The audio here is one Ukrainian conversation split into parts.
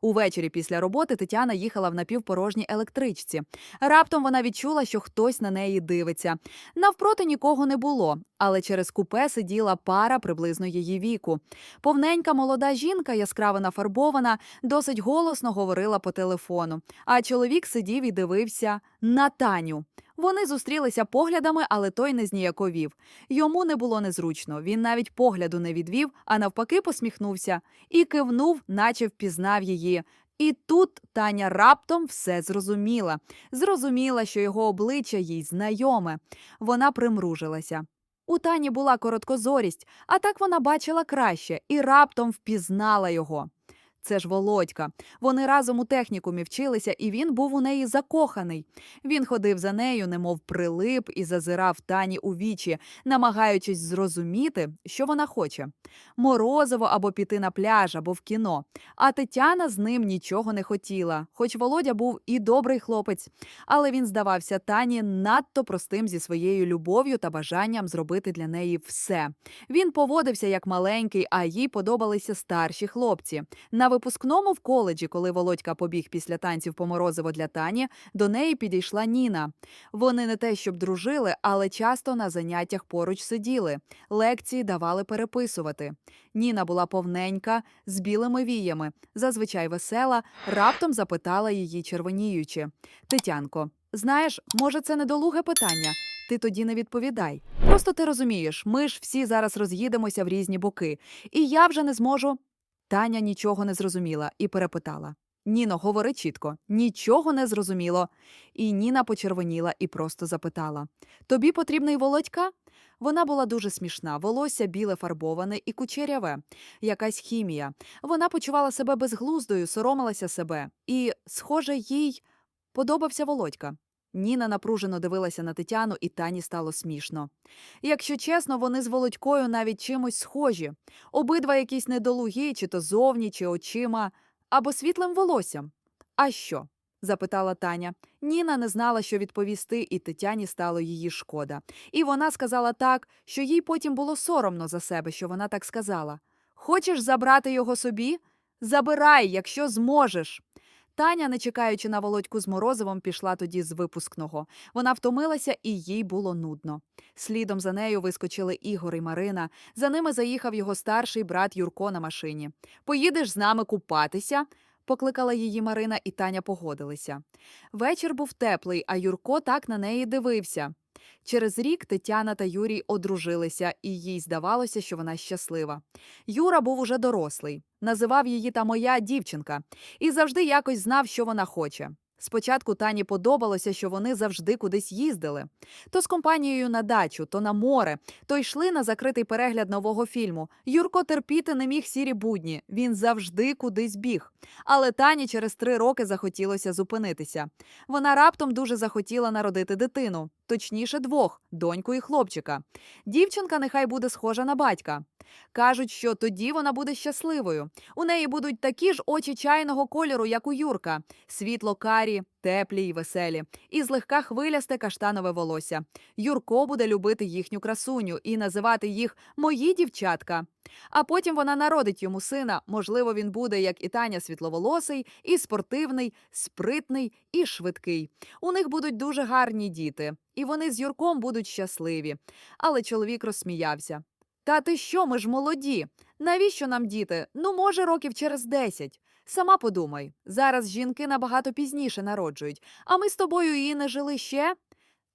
Увечері після роботи Тетяна їхала в напівпорожній електричці. Раптом вона відчула, що хтось на неї дивиться. Навпроти нікого не було, але через купе сиділа пара приблизно її віку. Повненька молода жінка, яскраво нафарбована, досить голосно говорила по телефону. А чоловік сидів і дивився на Таню. Вони зустрілися поглядами, але той не зніяковів. Йому не було незручно. Він навіть погляду не відвів, а навпаки посміхнувся і кивнув, наче впізнав її. І тут Таня раптом все зрозуміла. Зрозуміла, що його обличчя їй знайоме. Вона примружилася. У Тані була короткозорість, а так вона бачила краще і раптом впізнала його. Це ж Володька. Вони разом у технікумі вчилися, і він був у неї закоханий. Він ходив за нею, немов прилип, і зазирав Тані у вічі, намагаючись зрозуміти, що вона хоче: морозиво або піти на пляж, або в кіно. А Тетяна з ним нічого не хотіла, хоч Володя був і добрий хлопець, але він здавався Тані надто простим зі своєю любов'ю та бажанням зробити для неї все. Він поводився як маленький, а їй подобалися старші хлопці. На випускному в коледжі, коли Володька побіг після танців по морозиво для Тані, до неї підійшла Ніна. Вони не те, щоб дружили, але часто на заняттях поруч сиділи. Лекції давали переписувати. Ніна була повненька, з білими віями, зазвичай весела, раптом запитала її червоніючи. Тетянко, знаєш, може, це недолуге питання? Ти тоді не відповідай. Просто ти розумієш, ми ж всі зараз роз'їдемося в різні боки, і я вже не зможу. Таня нічого не зрозуміла і перепитала. Ніно, говори чітко, нічого не зрозуміло. І Ніна почервоніла і просто запитала: Тобі потрібний володька? Вона була дуже смішна, волосся біле фарбоване і кучеряве, якась хімія. Вона почувала себе безглуздою, соромилася себе, і, схоже, їй подобався володька. Ніна напружено дивилася на Тетяну, і Тані стало смішно. Якщо чесно, вони з Володькою навіть чимось схожі. Обидва якісь недолугі, чи то зовні, чи очима, або світлим волоссям. А що? запитала Таня. Ніна не знала, що відповісти, і Тетяні стало її шкода. І вона сказала так, що їй потім було соромно за себе, що вона так сказала. Хочеш забрати його собі? Забирай, якщо зможеш. Таня, не чекаючи на володьку з морозивом, пішла тоді з випускного. Вона втомилася, і їй було нудно. Слідом за нею вискочили Ігор і Марина. За ними заїхав його старший брат Юрко на машині. Поїдеш з нами купатися? Покликала її Марина, і Таня погодилися. Вечір був теплий, а Юрко так на неї дивився. Через рік Тетяна та Юрій одружилися, і їй здавалося, що вона щаслива. Юра був уже дорослий, називав її та моя дівчинка, і завжди якось знав, що вона хоче. Спочатку Тані подобалося, що вони завжди кудись їздили. То з компанією на дачу, то на море, то йшли на закритий перегляд нового фільму. Юрко терпіти не міг сірі будні. Він завжди кудись біг. Але Тані через три роки захотілося зупинитися. Вона раптом дуже захотіла народити дитину, точніше, двох доньку і хлопчика. Дівчинка нехай буде схожа на батька. Кажуть, що тоді вона буде щасливою. У неї будуть такі ж очі чайного кольору, як у Юрка, світло карі, теплі й веселі, і злегка хвилясте каштанове волосся. Юрко буде любити їхню красуню і називати їх мої дівчатка. А потім вона народить йому сина. Можливо, він буде, як і Таня, світловолосий, і спортивний, спритний і швидкий. У них будуть дуже гарні діти, і вони з Юрком будуть щасливі. Але чоловік розсміявся. Та ти що, ми ж молоді? Навіщо нам діти? Ну, може, років через десять. Сама подумай, зараз жінки набагато пізніше народжують, а ми з тобою і не жили ще.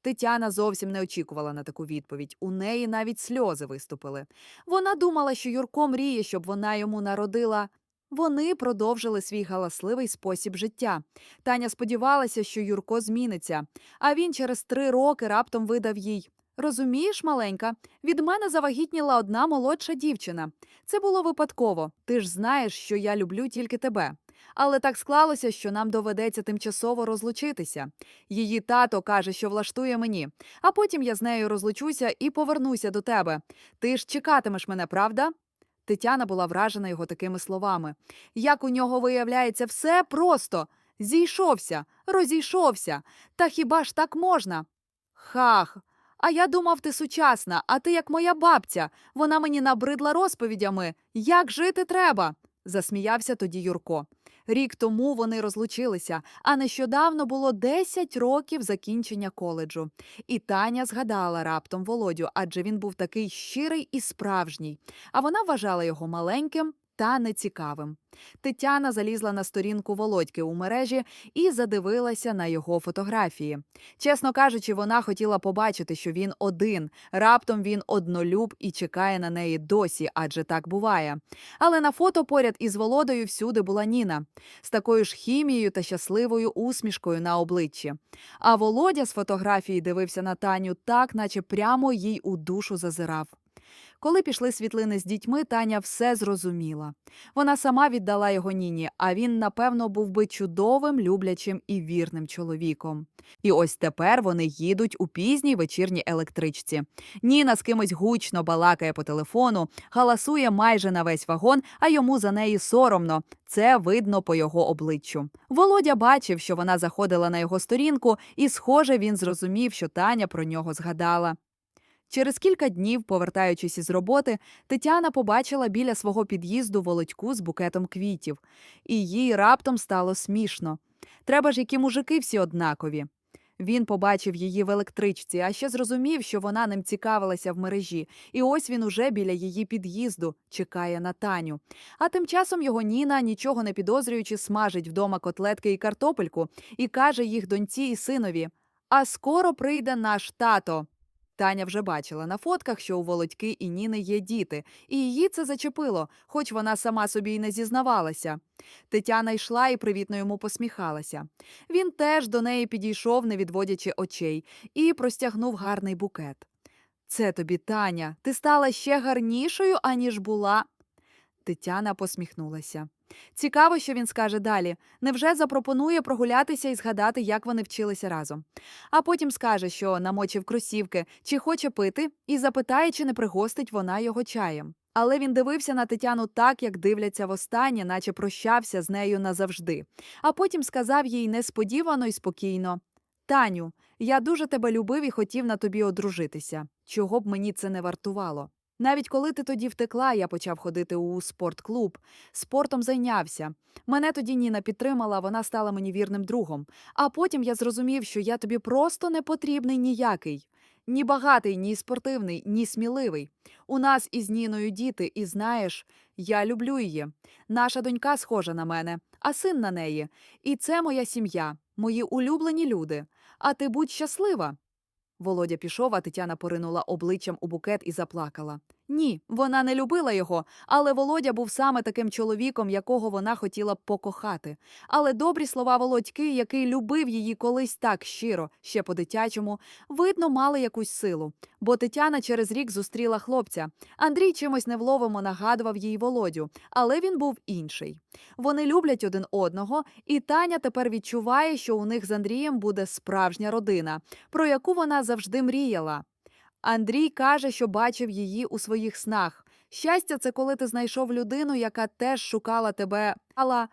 Тетяна зовсім не очікувала на таку відповідь. У неї навіть сльози виступили. Вона думала, що Юрко мріє, щоб вона йому народила. Вони продовжили свій галасливий спосіб життя. Таня сподівалася, що Юрко зміниться, а він через три роки раптом видав їй. Розумієш, маленька, від мене завагітніла одна молодша дівчина. Це було випадково. Ти ж знаєш, що я люблю тільки тебе. Але так склалося, що нам доведеться тимчасово розлучитися. Її тато каже, що влаштує мені, а потім я з нею розлучуся і повернуся до тебе. Ти ж чекатимеш мене, правда? Тетяна була вражена його такими словами. Як у нього виявляється, все просто зійшовся, розійшовся. Та хіба ж так можна? Хах. А я думав, ти сучасна, а ти як моя бабця. Вона мені набридла розповідями. Як жити треба? засміявся тоді Юрко. Рік тому вони розлучилися, а нещодавно було 10 років закінчення коледжу. І Таня згадала раптом Володю, адже він був такий щирий і справжній. А вона вважала його маленьким та нецікавим. Тетяна залізла на сторінку Володьки у мережі і задивилася на його фотографії. Чесно кажучи, вона хотіла побачити, що він один. Раптом він однолюб і чекає на неї досі, адже так буває. Але на фото поряд із Володою всюди була Ніна з такою ж хімією та щасливою усмішкою на обличчі. А Володя з фотографії дивився на Таню так, наче прямо їй у душу зазирав. Коли пішли світлини з дітьми, Таня все зрозуміла. Вона сама віддала його Ніні, а він, напевно, був би чудовим, люблячим і вірним чоловіком. І ось тепер вони їдуть у пізній вечірній електричці. Ніна з кимось гучно балакає по телефону, галасує майже на весь вагон, а йому за неї соромно. Це видно по його обличчю. Володя бачив, що вона заходила на його сторінку, і, схоже, він зрозумів, що Таня про нього згадала. Через кілька днів, повертаючись із роботи, Тетяна побачила біля свого під'їзду володьку з букетом квітів, і їй раптом стало смішно. Треба ж, які мужики всі однакові. Він побачив її в електричці, а ще зрозумів, що вона ним цікавилася в мережі, і ось він уже біля її під'їзду чекає на Таню. А тим часом його Ніна, нічого не підозрюючи, смажить вдома котлетки і картопельку і каже їх доньці і синові: А скоро прийде наш тато. Таня вже бачила на фотках, що у Володьки і Ніни є діти, і її це зачепило, хоч вона сама собі й не зізнавалася. Тетяна йшла і привітно йому посміхалася. Він теж до неї підійшов, не відводячи очей, і простягнув гарний букет. Це тобі, Таня, ти стала ще гарнішою, аніж була. Тетяна посміхнулася. Цікаво, що він скаже далі. Невже запропонує прогулятися і згадати, як вони вчилися разом. А потім скаже, що намочив кросівки, чи хоче пити, і запитає, чи не пригостить вона його чаєм. Але він дивився на Тетяну так, як дивляться востаннє, наче прощався з нею назавжди. А потім сказав їй несподівано і спокійно: Таню, я дуже тебе любив і хотів на тобі одружитися. Чого б мені це не вартувало? Навіть коли ти тоді втекла, я почав ходити у спортклуб, спортом зайнявся. Мене тоді Ніна підтримала, вона стала мені вірним другом. А потім я зрозумів, що я тобі просто не потрібний ніякий. Ні багатий, ні спортивний, ні сміливий. У нас із Ніною діти, і знаєш, я люблю її. Наша донька схожа на мене, а син на неї. І це моя сім'я, мої улюблені люди. А ти будь щаслива. Володя пішов, а Тетяна поринула обличчям у букет і заплакала. Ні, вона не любила його, але Володя був саме таким чоловіком, якого вона хотіла б покохати. Але добрі слова Володьки, який любив її колись так щиро, ще по-дитячому, видно, мали якусь силу. Бо Тетяна через рік зустріла хлопця. Андрій чимось невловимо нагадував їй Володю, але він був інший. Вони люблять один одного, і Таня тепер відчуває, що у них з Андрієм буде справжня родина, про яку вона завжди мріяла. Андрій каже, що бачив її у своїх снах. Щастя, це коли ти знайшов людину, яка теж шукала тебе, але